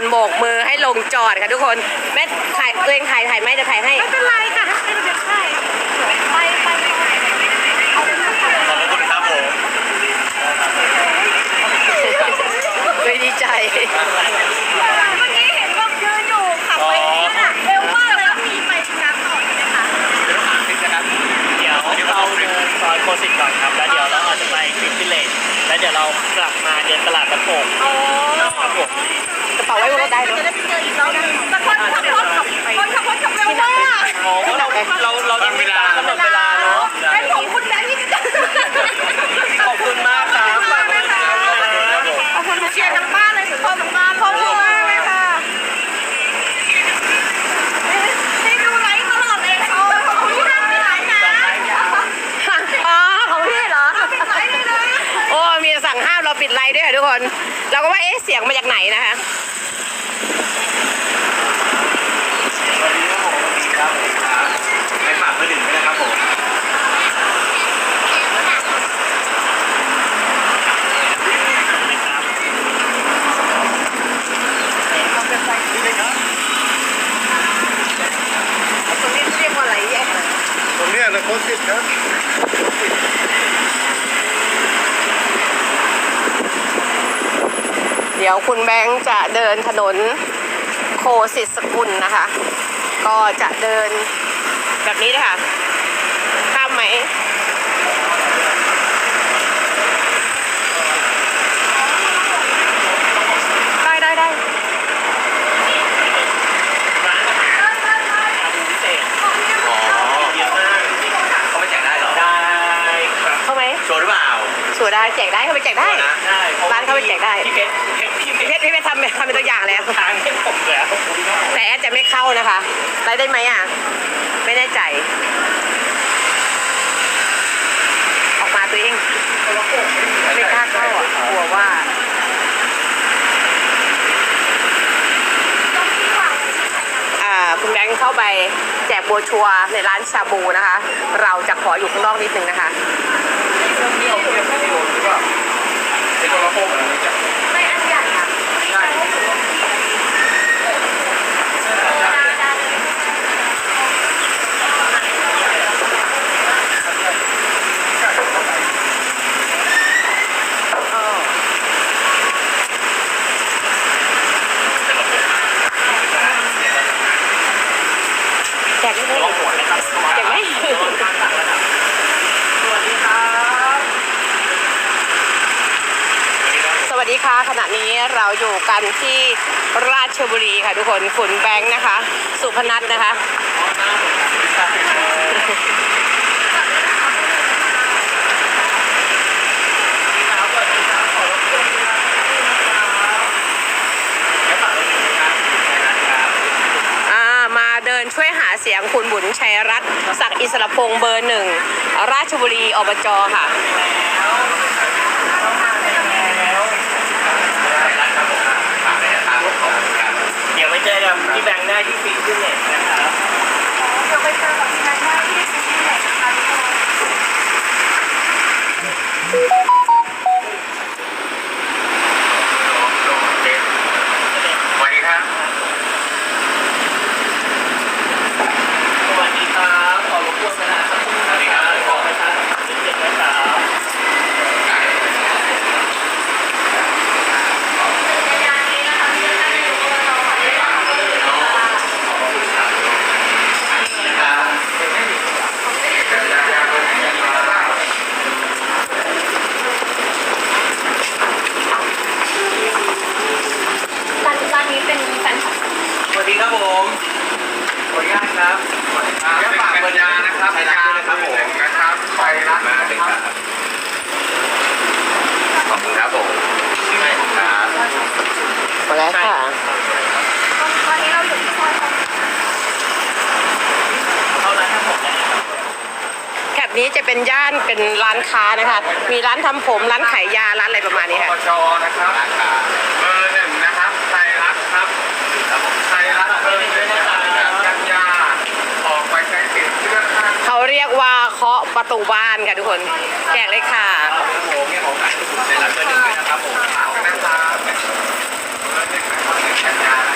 นโบกมือให้ลงจอดค่ะทุกคนแม่ถ่ายตัวเองถ่ายถ่ายไหมจะถ่ายให้ ไม่เป็นไรค่ะถ้าเป็นแบบใช่ไปไปไปเอาไปนะคะขอบคุณครับผมไม่ดีใจ เมื่อกี้เห็นว่ายืนอยู่ขับไปน่ะเร็วมากเลยแล้วมีไปน้ำต่อใช่ไหมคะเดี๋ยวต้องหาคลิปนะครับเดี๋ยวเราเดินซอยโคสิตก่อนครับ แล้วเดี๋ยวเราอาจจะไปคลิปวิลเลจแล้วเดี๋ยวเรากลับมาเดินตลาดตะโกอ๋อ ครับผม กระเป๋าไว้บนรถได้ จะ เนาะ ได้ไปเจออีกรอบนึงแต่คนขับรถขับคนขับรถขับเร็วมาก อ๋อเราเราเรายังไม่ตามกำหนดเวลาเนาะ เป็นผมคุณแบงค์ที่จะ ขอบคุณมากครับ ขอบคุณมากนะคะขอบคุณเชียร์ทั้งบ้านเลยสุดยอดทั้งบ้านขอบคุณมากเลยค่ะให้ดูไลฟ์ตลอดเลยเขาขอบคุณที่ให้ไม่ไลฟ์นะ อ๋อของพี่เหรอ ปิดไลฟ์เลยนะ โอ้มีสั่งห้ามเราปิดไลน์ด้วยค่ะทุกคน เราก็ว่าเอ๊ะเสียงมาจากไหนนะคะ วันนี้ครับผมครับให้ฝากเบอร์หนึ่งด้วยนะครับผม ตรงนี้เรียกว่าอะไรแยก ตรงนี้นะโค้ชสิบครับ เดี๋ยวคุณแบงค์จะเดินถนนโคสิตสกุลนะคะ ก็จะเดินแบบนี้นะคะข้ามไหม ได้ได้ได้ พิเศษ อ๋อเยอะมากเขาไม่แจกได้หรอ ได้ครับ เข้าไหม โชว์หรือเป ล่าสวยได้แจกได้เข้าไปแจกได้นะได้ร้านเขาไปแจกได้พี่เพชรพี่เพพี่ชรเพชรพี่เพชรทำเป็นทำเป็นตัวอย่างแล้วทางให้ผมแล้วแต่แอดจะไม่เข้านะคะได้ได้ไหมอะไม่แน่ใจ ออกมาตัวเองไม่กล้าเข้าอะกลัวว่าอ่าคุณแบงค์เข้าไปแจกโบรชัวร์ในร้านชาบูนะคะ เราจะขออยู่ข้างนอกนิดนึงนะคะ นี่เอาเป็นที่โดนหรือเปล่าไอ้ตัวละโพกอะไรนี่จ้ะ ไม่อันใหญ่ค่ะ ใช่ แจกนิดนึง ลองหัวนะครับ แจกไหม สวัสดีครับ สวัสดีค่ะขณะนี้เรา อยู่กันที่ราชบุรีค่ะทุกคนคุณแบงค์นะคะ สุพนัทนะคะ อ่ามาเดินช่วยหาเสียงคุณบุญชัยรัตน์ศักดิ์อิสระพงษ์เบอร์หนึ่ง ราชบุรีอบจค่ะ เดี๋ยวไปเจอกับพี่แบงค์ได้ที่ฟิตเนสนะครับ เดี๋ยวไปเจอกับพี่งานที่ฟิตเนสนะคะทุกคนี้จะเป็นย่านเป็นร้านค้านะคะ มีร้านทำผม ร้านขายยา ร้านอะไรประมาณนี้ค่ะจอนะครับเบอร์หนึ่งนะครับไทยรัฐครับไทยรัฐเบอร์หนึ่งนยาออกไปใช้สิทธิ์เกข้างเขาเรียกว่าเคาะประตูบ้านค่ะทุกคนแจกเลยค่ะผมเนี่ยผมไทยรัฐเบอร์หนึ่งนะครับผมนะคนะครับ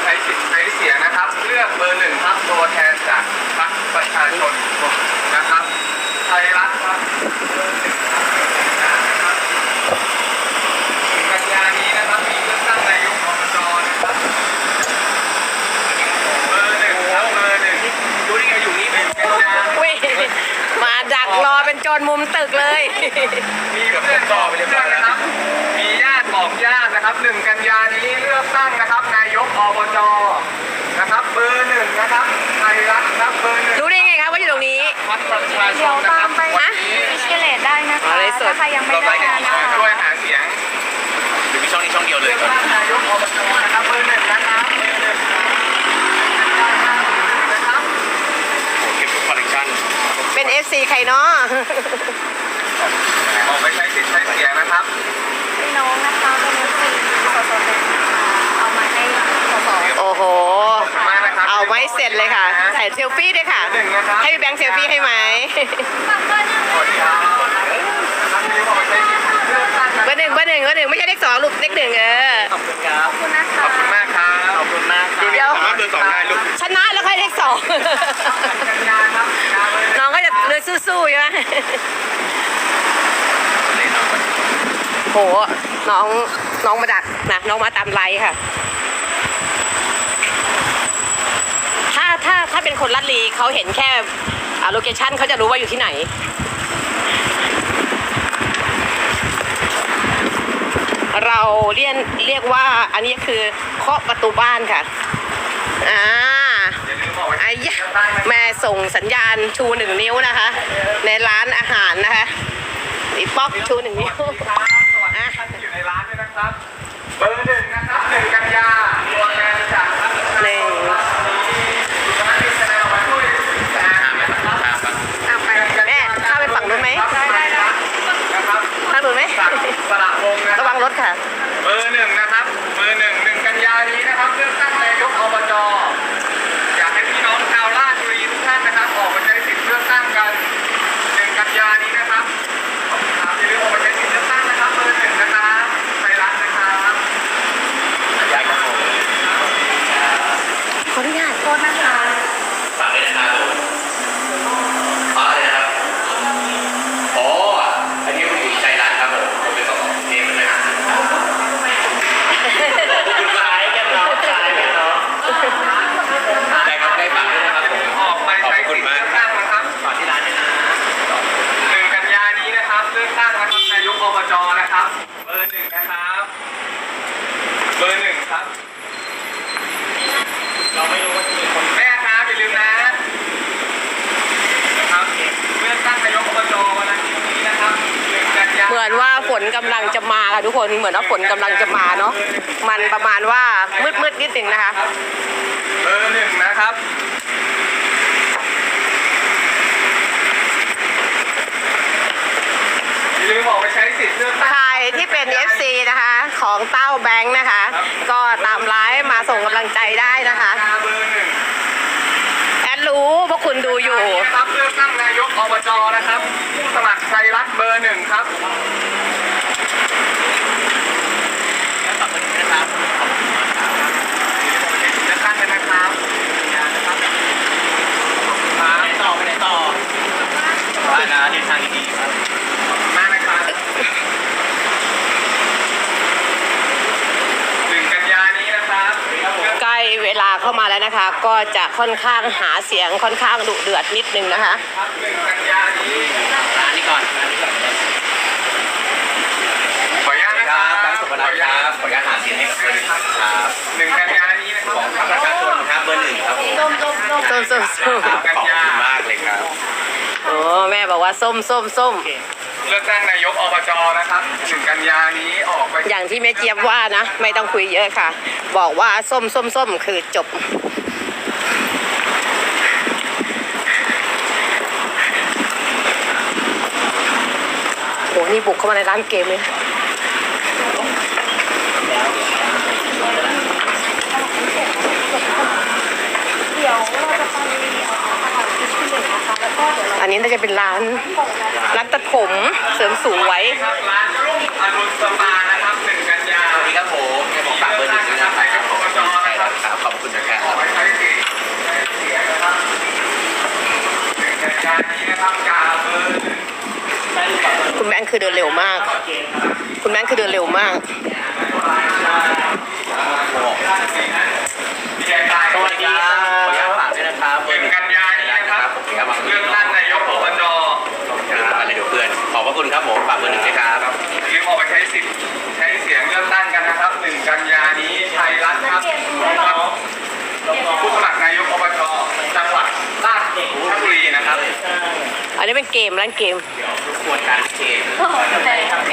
ใช้สิทธิ์ใช้เสียงนะครับ เลือกเบอร์หนึ่งครับตัวแทนจากพรรคประชาชนนะครับไทยรัฐครับเบอร์หนึ่งครับกันยานี้นะครับมีเลือกตั้งนายกอบจนะครับ เบอร์หนึ่งครับเบอร์หนึ่งดูนี่ไงอยู่นี่เป็นกันยา อุ้ยมาดักรอ เป็นโจรมุมตึกเลย มีเพื่อนบอกเพื่อนนะครับ มีญาติบอกญาตินะครับหนึ่งกันยานี้เลือกตั้งนะครับ นายกอบจนะครับ เบอร์หนึ่งนะครับไทยรัฐครับเบอร์หนึ่งรู้ได้ไงคะว่าอยู่ตรงนี้พักประชาชเดี๋ยนวนะคตารัมบไปวันนี้ฟิชเชเลตได้นะคะเอาเลยสุดถ้าใครยังไม่เราไปได้กันนะคะช่วยหาเสียงหรือมีช่องนี้ช่องเดียวเลยเลือกตั้งนายกอบจนะครับเบอร์หนึ่งนะครับเบอร์หนึ่งนะครับ ก็บทุกคอลเลคชั่นเป็น FC ใครเนาะออกไปใช้สิทธิ์ใช้เสียงนะครับ พี่น้องนะคะเป็นเอฟซีสดๆเลยเอามาให้สดโอ้โหขอบคุณมากนะครับเอาไว้เสร็จเลยค่ะถ่ายเซลฟี่ด้วยค่ะหนึ่งนะครับให้พี่แบงค์เซลฟี่ให้ไหมๆฝากเบอร์หนึ่ง สวัสดีครับนะครับมีออกไปใช้สิทธิ์เลือกตั้งนะ เบอร์หนึ่งเบอร์หนึ่งเบอร์หนึ่งไม่ใช่เลขสองลูกเลขหนึ่งเออ ขอบคุณครับ ขอบคุณนะคะขอบคุณมากครับ ขอบคุณมากครับเดี๋ยว สามารถเบอร์สองได้ลูก ชนะแล้วค่อยเลขสองกันยาครับยาเลยน้องก็จะเลยสู้ๆใช่ไหมโห น้องน้องมาดักนะน้องมาตามไลน์ค่ะ ถ้าถ้าถ้าเป็นคนลัดลีเขาเห็นแค่โลเคชันเขาจะรู้ว่าอยู่ที่ไหน เราเรียนเรียกว่าอันนี้คือเคาะประตูบ้านค่ะ อ่าอย่าลืมออกไปไอ้ใช้ยะสิทธิ์เลือกตั้งนะแม่ส่งสัญญาณชูหนึ่งนิ้วนะคะ ในร้านอาหารนะคะอีป๊อกชูหนึ่งนิ้วสวัสดีครับสวัสดีท่านที่อยู่ในร้านด้วยนะครับ เบอร์หนึ่งนะครับหนึ่ง รถค่ะ เบอร์หนึ่งนะครับ เบอร์หนึ่งหนึ่งกันยานี้นะครับเลือกตั้งนายกอบจ อยากให้พี่น้องชาวราชบุรีทุกท่านนะครับ ออกมาใช้สิทธิ์เลือกตั้งกันหนึ่งกันยานี้นะครับขอบคุณครับอย่าลืมออกมาใช้สิทธิ์เลือกตั้งนะครับ เบอร์หนึ่งนะครับไทยรัฐนะครับย้ายกระทรวง ขออนุญาต โทษนะคะ ฝากด้วยนะครับอ๋ออะไรนะครับอ๋ออันนี้คุณอยู่ใจรัฐครับผมผมเป็นสสเทพเลยนะ คล้ายกันเนาะคล้ายกันเนาะ ได้ครับได้ฝากด้วยนะครับผมออกไปใช้สิทธิ์เลือกตั้งนะครับ ฝากที่ร้านด้วยนะ หนึ่งกันยานี้นะครับเลือกตั้งนะครับนายกอบจนะครับ เบอร์หนึ่งนะครับ เบอร์หนึ่งครับ เราไม่รู้ว่าจะมีคน แม่ครับอย่าลืมนะนะครับเลือกตั้งนายกอบจวันอาทิตย์นี้นะครับหนึ่งกันยา เหมือนว่าฝนกำลังจะมา ค่ะ ทุกคนเหมือนว่าฝนกำลังจะมาเนาะมันประมาณว่ามืดมืดๆนิดหนึ่งนะคะเบอร์หนึ่งนะครับอย่าลืมออกไปใช้สิทธิ์เลือกตั้ง ใครที่เป็น FC นะคะ ของเต้าแบงค์นะคะก็ตามไลฟ์มาส่งกำลังใจได้นะคะเบอร์หนึ่งแอดรู้พวกคุณดูอยู่นะครับเลือกตั้งนายกอบจนะครับ ผู้สมัครไทยรัฐเบอร์หนึ่งครับ แล้วฝากคนนี้นะครับขอบคุณมากครับ เลือกตั้งกันนะครับอย่านะครับ ไปไหนต่อไปไหนต่อบ้านนะทิศทางที่ดีครับ มานะครับหนึ่งกันยานี้นะครับ ใกล้เวลาเข้ามาแล้วนะคะ ก็จะค่อนข้างหาเสียงค่อนข้างดุเดือดนิดนึงนะคะครับหนึ่งกันยานี้ร้านนี้ก่อนร้านนี้ก่อนขออนุญาตนะครับแบงค์สุพนัทครับขออนุญาตหาเสียงให้กับเบอร์หนึ่งครับหนึ่งกันยานี้นะครับของพรรคประชาชนครับเบอร์หนึ่งครับผมส้มส้มส้มส้มส้มส้มครับขอบคุณมากเลยครับโอ้แม่บอกว่าส้มส้มส้มโอ เลือกตั้งนายกอบจนะครับถึงกันยานี้ออกไปอย่างที่แม่เจี๊ยบว่านะ ไม่ต้องคุยเยอะค่ะ บอกว่าส้มส้มส้มคือจบ โห นี่บุกเข้ามาในร้านเกมเลยเดี๋ยว อันนี้น่าจะเป็นร้านร้านตัดผมเสริมสวยครับร้านรุ่งอรุณสปานะครับหนึ่งกันยาสวัสดีครับผมผมฝากเบอร์หนึ่งด้วยนะครับใช่ครับขอบคุณนะครับเอาไว้ใช้สิทธิ์ใช้เสียงนะครับหนึ่งกันยานี้ครับกาเบอร์คุณแบงคือเดินเร็วมาก คุณแบงคือเดินเร็วมากสวัสดีครับ เป็นเกมร้านเกมรบกวนการเกมโอเคโอเค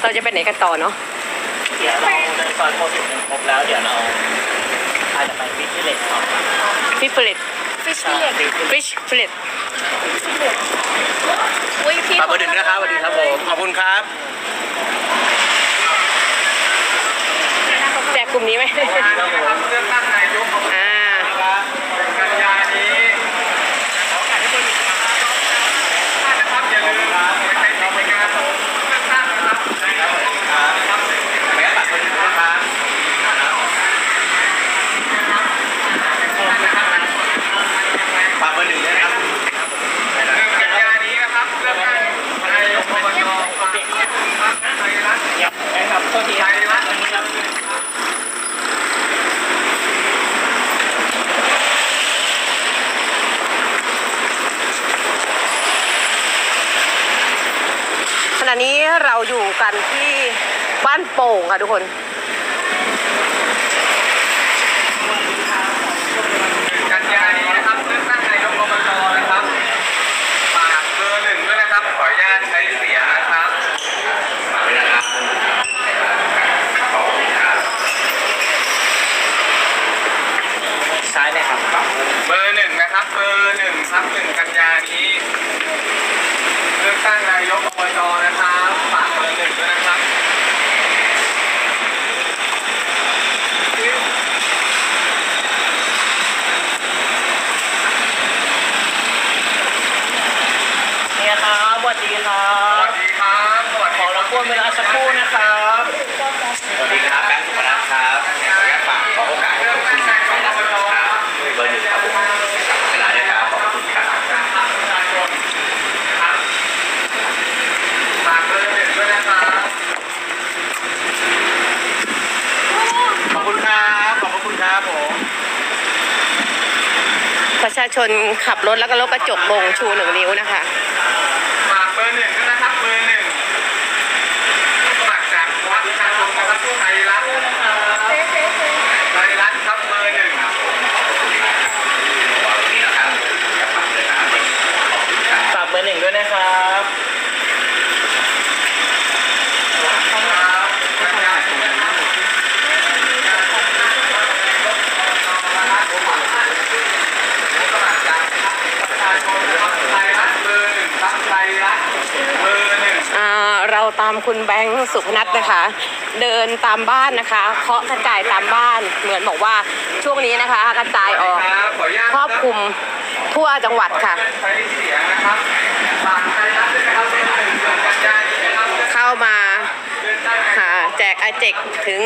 เราจะไปไหนกันต่อเนาะเดี๋ยวเราเดินซอยโคสิบหนึ่งครบแล้วเดี๋ยวเราอาจจะไปฟิชเชอร์เลสต่อครับฟิชเฟลตฟิชเล็ตฟิชเฟลต อุ้ยพี่ฝากเบอร์หนึ่งด้วยนะครับสวัสดีครับผมขอบคุณครับแจกกลุ่มนี้ไหมวันนี้นะครับเลือกตั้งนายกอบจอ่า หนึ่งกันยานี้นะครับอย่าลืมไปใช้สิทธิ์ในการเลือกตั้งนะครับนายกอบจนะครับ ขออนุญาตฝากเบอร์หนึ่งด้วยนะครับฝากเบอร์หนึ่งด้วยนะครับ หนึ่งกันยานี้นะครับเลือกตั้งนายกอบจฝากพรรคไทยรัฐ ยังนะครับโทษที ไทยรัฐ อันนี้ครับ ขณะนี้เราอยู่ กันที่บ้านโป่งค่ะทุกคนกันยานี้นะครับเลือกตั้งนายกอบจนะครับฝากเบอร์หนึ่งด้วยนะครับ ขออนุญาตใช้เสียงนะครับ ฝากด้วยนะครับขอบคุณครับ ซ้ายเลยครับ เบอร์หนึ่งนะครับ เบอร์หนึ่งครับหนึ่งกันยานี้เลือกตั้งนายกอบจนะครับฝากเบอร์หนึ่งด้วยนะครับ เนี่ยครับสวัสดีครั ส บ วัสดีครับสวัส ข ดี อรบกวนเวลาสักครู่นะครับ สวัสดีครับแบงค์สุพนัทครับขออนุญาตฝากขอโอกาสให้ เลือก กับ ตั้ คุ ง ณ นายกอบจ ครับเบอร์หนึ่งครับผมกับเวลาด้วยครับขอบคุณครับ ประชาชนครับฝากเบอร์หนึ่งด้วยนะครับ ขอบคุณครับขอบพระคุณครับผม ประ ชนขับรถแล้วก็รถกระจกลงชูหนึ่งนิ้วนะคะ ฝากเบอร์หนึ่งด้วยนะครับ เบอร์หนึ่งผู้สมัครจากพรรคประชาชนนะครับไทยรัฐไทยรัฐครับเบอร์หนึ่ง วันนี้นะครับอยากฝากเลยนะครับขอบคุณครับ ฝากเบอร์หนึ่งด้วยนะครับ อ่าเรา ตามคุณแบงค์สุพนัทนะคะ เดินตามบ้านนะคะเคาะกระจายตามบ้าน เหมือนบอกว่าช่วงนี้นะคะ กระจายออกครอบคลุมทั่วจังหวัดค่ะใช้เสียงนะครับฝากไทยรัฐด้วยนะครับเป็นหนึ่งเดือนกันยายนนี้นะครับเข้ามาเดือนตั้งหาแจกอาเจกถึง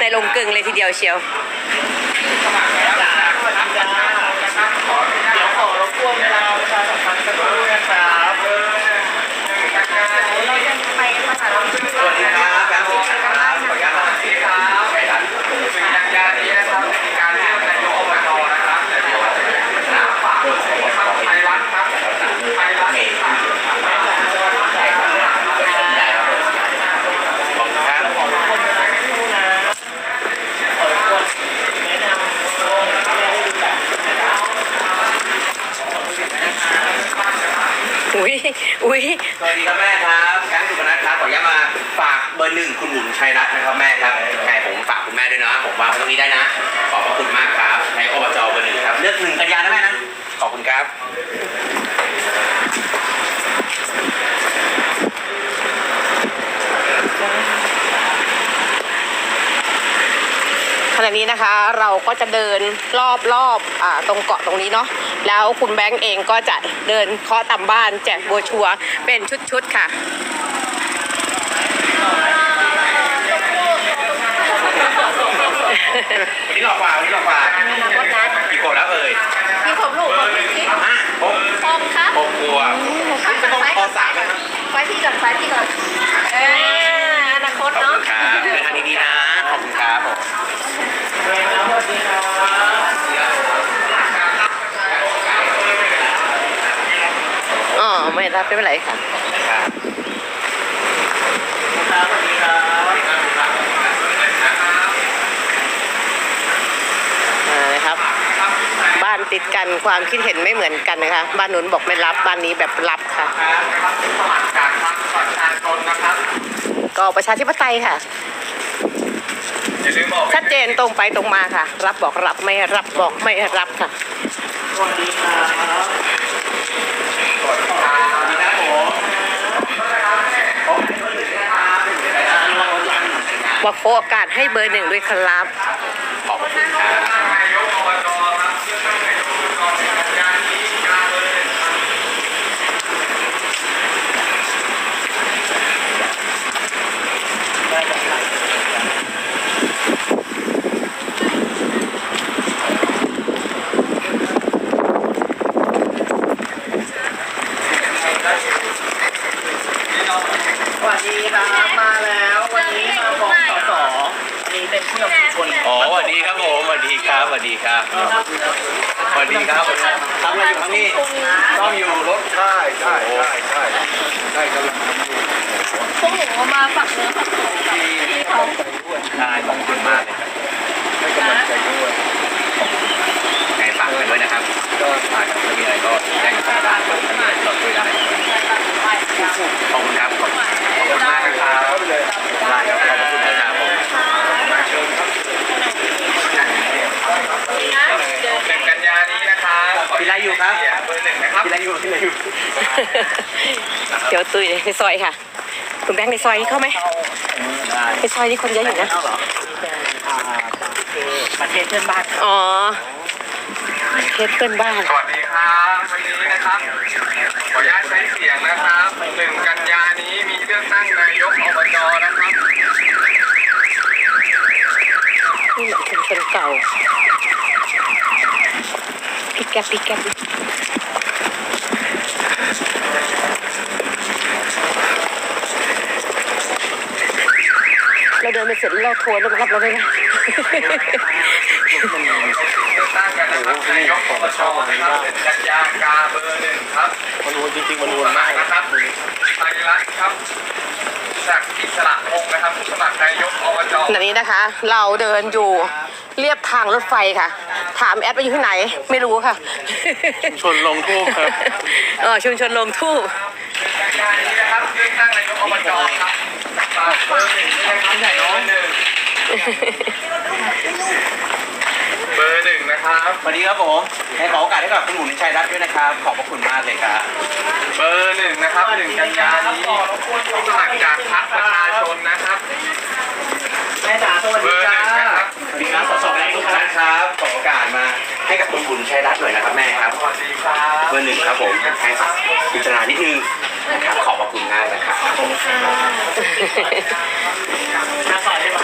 ในลงกึ่งเลยทีเดียวเชียว อุ้ยสวัสดีครับแม่ครับแก๊งสุพนัทครับขออนุญาตมาฝากเบอร์หนึ่งคุณบุญชัยรัตน์นะครับแม่ครับแม่ผมฝากคุณแม่ด้วยนะผมวางไว้ตรงนี้ได้นะ ขอบพระคุณมากครับในอบจเบอร์หนึ่งครับ เลือกหนึ่งกัญญานะแม่นะขอบคุณครับขณะนี้นะคะเราก็จะเดินรอบๆอบตรงเกาะตรงนี้เนาะ แล้วคุณแบงค์เองก็จะเดินเคาะตามบ้านแจกโบรชัวร์เป็นชุดๆค่ะวันนี้หลอกกว่าวันนี้หลอกกว่ากี่ขวบแล้วเอ่ยมีผมลูกผมพี่ห้าหกพร้อมครับหกขวบไม่ต้องปสามนะครับไฟพี่ก่อนไฟพี่ก่อนเอออนาคตขอบเนาะคุณครับเดินทางดีๆนะ ขอบคุณครับผม อ๋อ ไม่รับไม่เป็นไรค่ะครับครับสวัสดีครับอ่านะครับ บ้านติดกันความคิดเห็นไม่เหมือนกันนะคะ บ้านนู้นบอกไม่รับบ้านนี้แบบรับค่ะครับสมัครจากพรรคประชาชนนะครับก็ประชาธิปไตยค่ะอย่าลืมบอกชัดเจนตรงไปตรงมาค่ะ รับบอกรับไม่รับบอกไม่รับค่ะส วัสดีครับบอกโฟอากาศให้เบอร์หนึ่งด้วยครับ ขอบคุณครับ นายกอบจครับเลือกตั้งนายกอบจในกันยายนนี้กาเบอร์หนึ่งครับ ได้จากไหนสวัสดีครับมาแล้ว วันนี้มาพร้อมสสอันนี้เป็นผู้นำชุมชน อ๋อสวัสดีครับผมสวัสดีครับสวัสดีครับสวัสดีครับทำอะไรอยู่ครับนี่ต้องอยู่รถ ใช่ใช่ใช่ใช่ใช่กำลัง พวกหนูเอามาฝักเนื้อฝักตัวกับพี่เขา ใช่ขอบคุณมากเลยครับ ให้กำลังใจด้วย ไงฝากกันด้วยนะครับ ก็ฝากถ้ามีอะไรก็แจ้งกับทางร้านครับถ้ามีอะไรก็ช่วยได้ขอบคุณครับขอบคุณครับขอบคุณมากนะครับ เข้าไปเลย ได้ครับขอบคุณนะครับผม เชิญครับหนึ่งกันยานี้นะครับ พี่ไรอยู่ครับ เบอร์หนึ่งนะครับ พี่ไรอยู่พี่ไรอยู่ เดี๋ยวตุยในซอยค่ะคุณแบงค์ในซอยนี้เข้าไหมได้ในซอยนี้คนเยอะอยู่นะเอาเหรออ่าประเทศเพื่อนบ้านอ๋อเคสเพื่อนบ้าน สวัสดีครับวันนี้นะครับ ขออนุญาตใช้เสียงนะครับหนึ่งกันยานี้มีเลือกตั้งนายกอบจนะครับ นี่เหมือนชุมชนเก่าพี่แก๊ปพี่แก๊ป เราเดินไปเสร็จแล้วเราโทรแล้วมารับเราได้ไหมเลือกตั้งกันนะครับนายกอบจนะครับหนึ่งกันยากาเบอร์หนึ่งครับมันวนจริงๆมันผู้วนสมัมาคกรนะครับไทยรัฐครับจากอิสระพงศ์นะครับผู้สมัครนายกอบจขณะนี้นะคะ เราเดินอยู่เรียบทางรถไฟค่ะ ถามแอดว่าอยู่ที่ไหน ไม่รู้ค่ะ ชนลงทูบครับ เออชุมชนลงทูบกันยานี้นะครับเลือกตั้งนายกอบจครับฝากเบอร์หนึ่งด้วยนะครับเบอร์หนึ่งเบอร์หนึ่งนะครับสวัสดีครับผมให้ขอโอกาสให้กับคุณหมุนชัยรัตน์ด้วยนะครับ ขอบพระคุณมากเลยครับ เบอร์หนึ่งนะครับหนึ่งกันยานี้ผู้สมัครจากพรรคประชาชนนะครับแม่จ๋าสวัสเบดีอร์หจ้านึ่งนะครับสวัสดีครับสสแบงค์ทุกท่านครับขอโอกาสมา ให้กับคุณบุญชัยรัตน์หน่อยนะครับแม่ครับสวัสดีครับเบอร์หนึ่งครับผมให้ฝากพิจารณานิดนึงนะครับขอบพระคุณมากนะครับน่าสอนได้ไหม